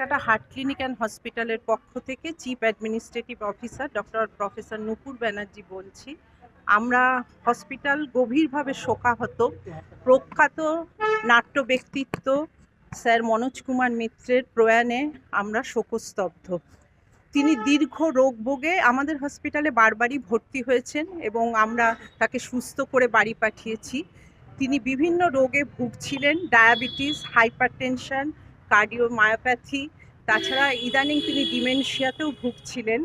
Calcutta heart clinic and হসপিটালের পক্ষ থেকে chief administrative officer doctor professor Nupur Banerjee বলছি, আমরা হসপিটাল গভীরভাবে শোকাহত, প্রখ্যাত নাট্য ব্যক্তিত্ব স্যার মনোজ কুমার মিত্রের প্রয়াণে আমরা শোকস্তব্ধ। তিনি দীর্ঘ রোগ ভোগে আমাদের হসপিটালে বারবারই ভর্তি হয়েছেন এবং আমরা তাকে সুস্থ করে বাড়ি পাঠিয়েছি। তিনি বিভিন্ন রোগে ভুগছিলেন, ডায়াবেটিস, হাইপারটেনশন কার্ডিওমায়োপ্যাথি তাছাড়া ইদানিং তিনি ডিমেনশিয়াতেও ভুগছিলেন।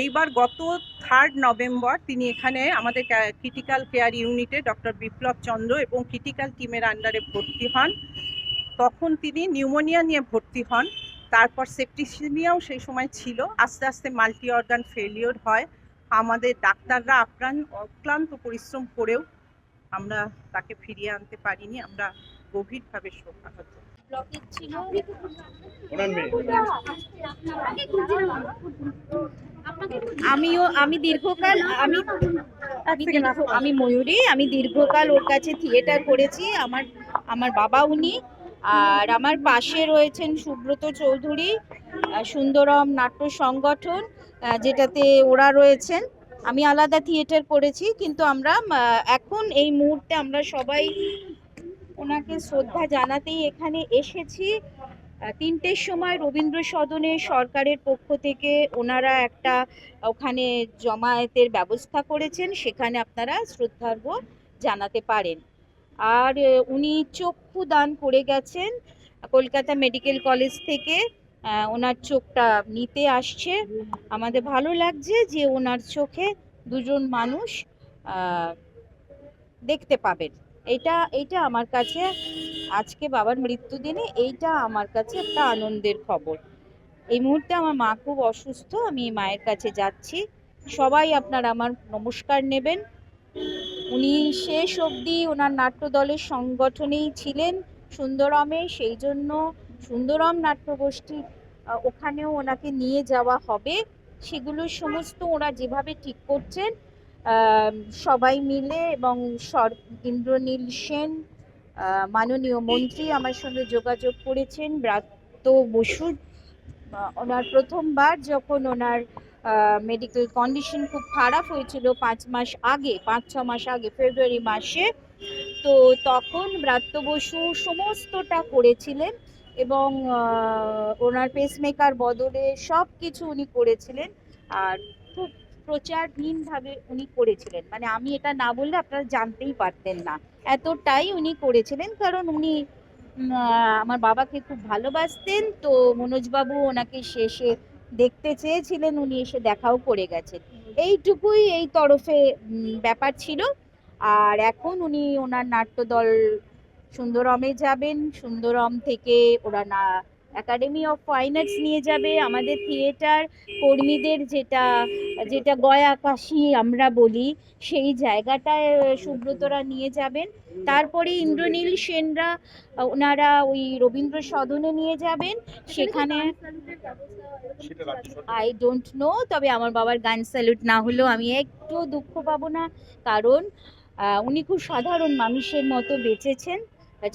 এইবার গত থার্ড নভেম্বর তিনি এখানে আমাদের ক্রিটিক্যাল কেয়ার ইউনিটে ডক্টর বিপ্লব চন্দ্র এবং ক্রিটিক্যাল টিমের আন্ডারে ভর্তি হন। তখন তিনি নিউমোনিয়া নিয়ে ভর্তি হন। তারপর সেপ্টিসিমিয়াও সেই সময় ছিল। আস্তে আস্তে মাল্টি অর্গান ফেলিওর হয়। আমাদের ডাক্তাররা আপ্রাণ, অক্লান্ত পরিশ্রম করেও আমরা তাকে ফিরিয়ে আনতে পারিনি। আমরা গভীরভাবে শোকাহত ব্লকেজ ছিল। আমিও আমি দীর্ঘকাল আমি আমি ময়ূরী আমি দীর্ঘকাল ওর কাছে থিয়েটার করেছি। আমার আমার বাবা উনি। আর আমার পাশে রয়েছেন সুব্রত চৌধুরী সুন্দরম নাট্য সংগঠন যেটাতে ওরা রয়েছেন। আমি আলাদা থিয়েটার করেছি কিন্তু আমরা এখন এই মুহূর্তে আমরা সবাই ওনাকে শ্রদ্ধা জানাতেই এখানে এসেছি। তিনটের সময় রবীন্দ্র সদনে সরকারের পক্ষ থেকে ওনারা একটা ওখানে জমায়েতের ব্যবস্থা করেছেন, সেখানে আপনারা শ্রদ্ধার্ঘ জানাতে পারেন। আর উনি চক্ষু দান করে গেছেন। কলকাতা মেডিকেল কলেজ থেকে ওনার চোখটা নিতে আসছে। আমাদের ভালো লাগছে যে ওনার চোখে দুজন মানুষ দেখতে পাবেন। এটা এটা আমার কাছে আজকে বাবার মৃত্যুদিনে, এইটা আমার কাছে একটা আনন্দের খবর। এই মুহূর্তে আমার মা খুব অসুস্থ, আমি মায়ের কাছে যাচ্ছি। সবাই আপনার আমার নমস্কার নেবেন। উনি শেষ অবধি ওনার নাট্যদলের সংগঠনেই ছিলেন সুন্দরমে, সেই জন্য সুন্দরম নাট্যগোষ্ঠী ওখানেও ওনাকে নিয়ে যাওয়া হবে। সেগুলো সমস্ত ওরা যেভাবে ঠিক করছেন সবাই মিলে এবং সর ইন্দ্রনীল সেন মাননীয় মন্ত্রী আমার সঙ্গে যোগাযোগ করেছেন ব্রাত্য আহ, ওনার প্রথমবার যখন ওনার মেডিকেল কন্ডিশন খুব খারাপ হয়েছিল পাঁচ মাস আগে পাঁচ ছ মাস আগে ফেব্রুয়ারি মাসে তো তখন ব্রাত্য বসু সমস্তটা করেছিলেন এবং ওনার পেসমেকার বদলে সব কিছু উনি করেছিলেন। আর খুব প্রচারহীনভাবে উনি করেছিলেন। মানে আমি এটা না বললে আপনারা জানতেই পারতেন না। এতটাই উনি করেছিলেন, কারণ উনি আমার বাবাকে খুব ভালোবাসতেন। তো মনোজবাবু ওনাকে শেষে দেখতে চেয়েছিলেন, উনি এসে দেখাও করে গেছেন। এইটুকুই এই তরফে ব্যাপার ছিল। আর এখন উনি ওনার নাট্যদল সুন্দরমে যাবেন। সুন্দরম থেকে ওরা না একাডেমি অফ ফাইন আর্টস নিয়ে যাবে। আমাদের থিয়েটার কর্মীদের যেটা যেটা গয়া আকাশি আমরা বলি, সেই জায়গাটায় সুব্রতরা নিয়ে যাবেন। তারপরে ইন্দ্রনীল সেনরা ওনারা ওই রবীন্দ্র সদনে নিয়ে যাবেন। সেখানে আই ডোন্ট নো তবে আমার বাবার গান স্যালুট না হলেও আমি একটু দুঃখ পাবো না। কারণ উনি খুব সাধারণ মানুষের মতো বেঁচেছেন।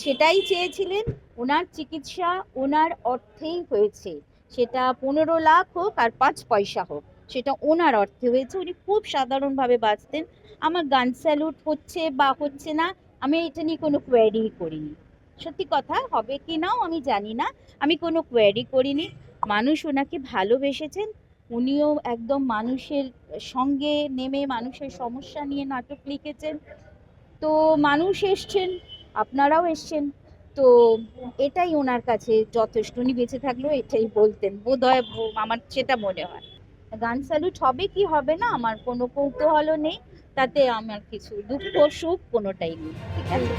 সেটাই চেয়েছিলেন। ওনার চিকিৎসা ওনার অর্থেই হয়েছে। সেটা পনেরো লাখ হোক আর পাঁচ পয়সা হোক, সেটা ওনার অর্থে হয়েছে। উনি খুব সাধারণভাবে বাঁচতেন। আমার গান স্যালুট হচ্ছে বা হচ্ছে না, আমি এটা নিয়ে কোনো কোয়ারি করিনি। সত্যি কথা, হবে কি নাও আমি জানি না। আমি কোনো কোয়ারি করিনি। মানুষ ওনাকে ভালোবেসেছেন। উনিও একদম মানুষের সঙ্গে নেমে মানুষের সমস্যা নিয়ে নাটক লিখেছেন। তো মানুষ এসছেন, আপনারাও এসছেন। তো এটাই ওনার কাছে যথেষ্ট। উনি বেঁচে থাকলেও এটাই বলতেন বোধ হয় আমার সেটা মনে হয়। গান স্যালুট হবে কি হবে না, আমার কোনো কৌতূহলও নেই, তাতে আমার কিছু দুঃখ, সুখ কোনোটাই নেই। ঠিক আছে?